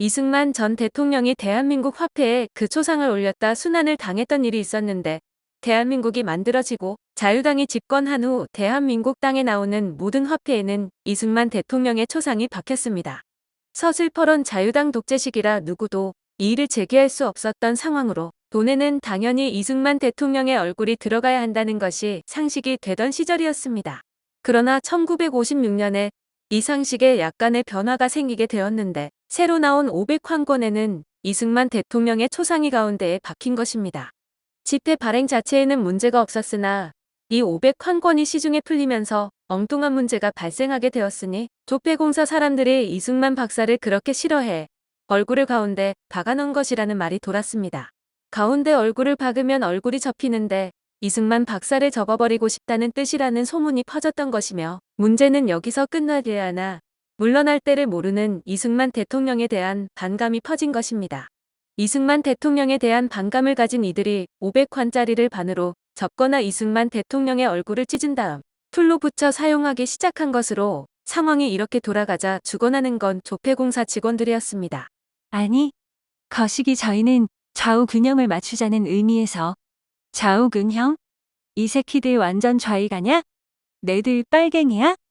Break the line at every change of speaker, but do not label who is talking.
이승만 전 대통령이 대한민국 화폐에 그 초상을 올렸다 순환을 당했던 일이 있었는데 대한민국이 만들어지고 자유당이 집권한 후 대한민국 땅에 나오는 모든 화폐에는 이승만 대통령의 초상이 박혔습니다. 서슬퍼런 자유당 독재 시기라 누구도 이의를 제기할 수 없었던 상황으로 돈에는 당연히 이승만 대통령의 얼굴이 들어가야 한다는 것이 상식이 되던 시절이었습니다. 그러나 1956년에 이 상식에 약간의 변화가 생기게 되었는데 새로 나온 500황권에는 이승만 대통령의 초상이 가운데에 박힌 것입니다. 집회 발행 자체에는 문제가 없었으나 이 500황권이 시중에 풀리면서 엉뚱한 문제가 발생하게 되었으니 조폐공사 사람들이 이승만 박사를 그렇게 싫어해 얼굴을 가운데 박아놓은 것이라는 말이 돌았습니다. 가운데 얼굴을 박으면 얼굴이 접히는데 이승만 박사를 접어버리고 싶다는 뜻이라는 소문이 퍼졌던 것이며 문제는 여기서 끝나지 않아 물러날 때를 모르는 이승만 대통령에 대한 반감이 퍼진 것입니다. 이승만 대통령에 대한 반감을 가진 이들이 500관짜리를 반으로 접거나 이승만 대통령의 얼굴을 찢은 다음 풀로 붙여 사용하기 시작한 것으로 상황이 이렇게 돌아가자 죽어나는 건 조폐공사 직원들이었습니다.
아니, 거시기 저희는 좌우 균형을 맞추자는 의미에서 좌우 균형? 이 새끼들 완전 좌익 아냐? 내들 빨갱이야?